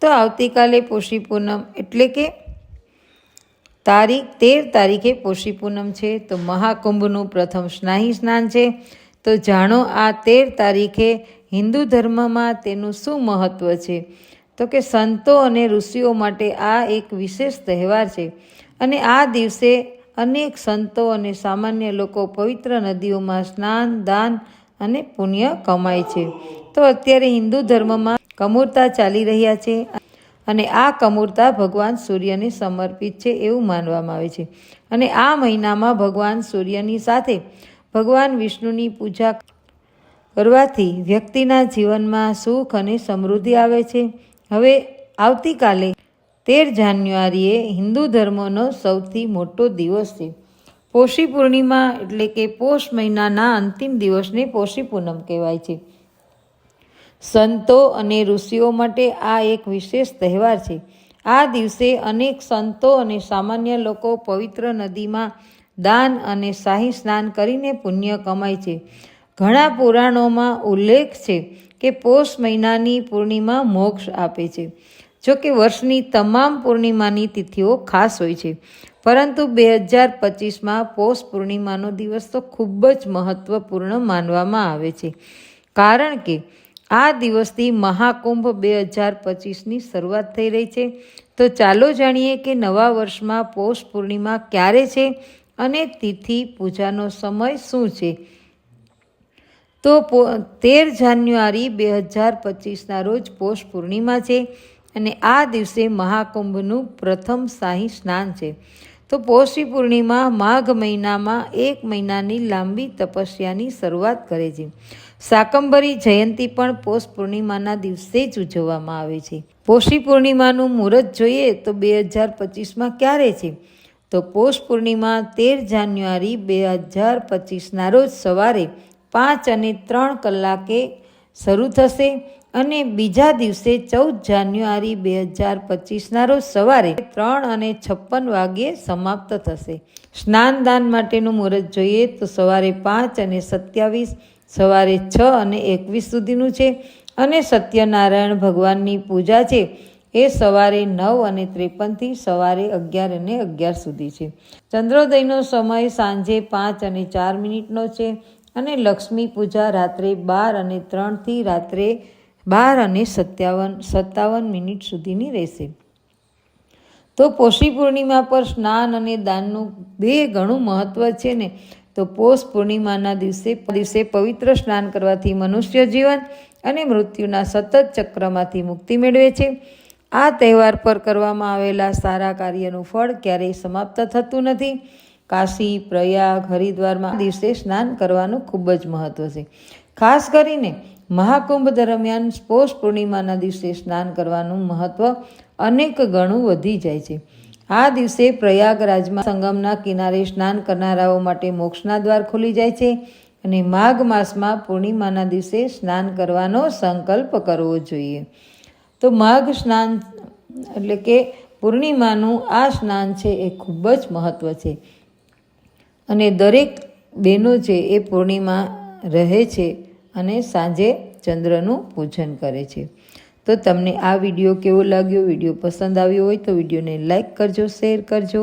તો આવતીકાલે પોષી પૂનમ એટલે કે તારીખ, તેર તારીખે પોષી પૂનમ છે. તો મહાકુંભનું પ્રથમ સ્નાહી સ્નાન છે. તો જાણો આ તેર તારીખે હિન્દુ ધર્મમાં તેનું શું મહત્ત્વ છે? તો કે સંતો અને ઋષિઓ માટે આ એક વિશેષ તહેવાર છે. અને આ દિવસે અનેક સંતો અને સામાન્ય લોકો પવિત્ર નદીઓમાં સ્નાન, દાન અને પુણ્ય કમાય છે. તો અત્યારે હિન્દુ ધર્મમાં કમૂરતા ચાલી રહ્યા છે અને આ કમૂરતા ભગવાન સૂર્યને સમર્પિત છે એવું માનવામાં આવે છે. અને આ મહિનામાં ભગવાન સૂર્યની સાથે ભગવાન વિષ્ણુની પૂજા કરવાથી વ્યક્તિના જીવનમાં સુખ અને સમૃદ્ધિ આવે છે. હવે આવતીકાલે તેર જાન્યુઆરીએ હિન્દુ ધર્મનો સૌથી મોટો દિવસ છે. પોષી પૂર્ણિમા એટલે કે પોષ મહિનાના અંતિમ દિવસને પોષી પૂનમ કહેવાય છે. સંતો અને ઋષિઓ માટે આ એક વિશેષ તહેવાર છે. આ દિવસે અનેક સંતો અને સામાન્ય લોકો પવિત્ર નદીમાં દાન અને શાહી સ્નાન કરીને પુણ્ય કમાય છે. ઘણા પુરાણોમાં ઉલ્લેખ છે કે પોષ મહિનાની પૂર્ણિમા મોક્ષ આપે છે. જો કે વર્ષની તમામ પૂર્ણિમાની તિથિઓ ખાસ હોય છે. પરંતુ બે હજાર પચીસમાં પોષ પૂર્ણિમાનો દિવસ તો ખૂબ જ મહત્ત્વપૂર્ણ માનવામાં આવે છે. કારણ કે આ દિવસથી મહાકુંભ બે હજાર પચીસની શરૂઆત થઈ રહી છે. તો ચાલો જાણીએ કે નવા વર્ષમાં પૌષ પૂર્ણિમા ક્યારે છે અને તિથિ પૂજાનો સમય શું છે. તો તેર જાન્યુઆરી બે હજાર પચીસના રોજ પૌષ પૂર્ણિમા છે અને આ દિવસે મહાકુંભનું પ્રથમ શાહી સ્નાન છે. તો પોષી પૂર્ણિમા માઘ મહિનામાં એક મહિનાની લાંબી તપસ્યાની શરૂઆત કરે છે. શાકંભરી જયંતી પણ પોષ પૂર્ણિમાના દિવસે જ ઉજવવામાં આવે છે. પૌષી પૂર્ણિમાનું મુહૂર્ત જોઈએ તો બે હજાર પચીસમાં ક્યારે છે? તો પોષ પૂર્ણિમા તેર જાન્યુઆરી બે હજાર પચીસના રોજ સવારે પાંચ અને ત્રણ કલાકે શરૂ થશે. અને બીજા દિવસે ચૌદ જાન્યુઆરી બે હજાર પચીસના રોજ સવારે ત્રણ અને છપ્પન વાગ્યે સમાપ્ત થશે. સ્નાનદાન માટેનું મુહૂર્ત જોઈએ તો સવારે પાંચ અને સત્યાવીસ, સવારે છ અને એકવીસ સુધીનું છે અને સત્યનારાયણ ભગવાનની પૂજા છે એ સવારે નવ અને ત્રેપનથી સવારે અગિયાર અને અગિયાર સુધી છે. ચંદ્રોદયનો સમય સાંજે પાંચ અને ચાર મિનિટનો છે અને લક્ષ્મી પૂજા રાત્રે બાર અને ત્રણથી રાત્રે બાર અને સત્યાવન, સત્તાવન મિનિટ સુધીની રહેશે. તો પોષી પૂર્ણિમા પર સ્નાન અને દાનનું બે ઘણું મહત્ત્વ છે ને? તો પોષ પૂર્ણિમાના દિવસે દિવસે પવિત્ર સ્નાન કરવાથી મનુષ્ય જીવન અને મૃત્યુના સતત ચક્રમાંથી મુક્તિ મેળવે છે. આ તહેવાર પર કરવામાં આવેલા સારા કાર્યનું ફળ ક્યારેય સમાપ્ત થતું નથી. કાશી, પ્રયાગ, હરિદ્વારમાં દિવસે સ્નાન કરવાનું ખૂબ જ મહત્ત્વ છે. ખાસ કરીને મહાકુંભ દરમિયાન પોષ પૂર્ણિમાના દિવસે સ્નાન કરવાનું મહત્ત્વ અનેક ગણું વધી જાય છે. આ દિવસે પ્રયાગરાજમાં સંગમના કિનારે સ્નાન કરનારાઓ માટે મોક્ષના દ્વાર ખુલી જાય છે અને માઘ માસમાં પૂર્ણિમાના દિવસે સ્નાન કરવાનો સંકલ્પ કરવો જોઈએ. તો માઘ સ્નાન એટલે કે પૂર્ણિમાનું આ સ્નાન છે એ ખૂબ જ મહત્ત્વ છે. અને દરેક બહેનો છે એ પૂર્ણિમા રહે છે અને સાંજે ચંદ્રનું પૂજન કરે છે. તો તમને આ વીડિયો કેવો લાગ્યો? વીડિયો પસંદ આવ્યો હોય તો વિડીયોને લાઈક કરજો, શેર કરજો.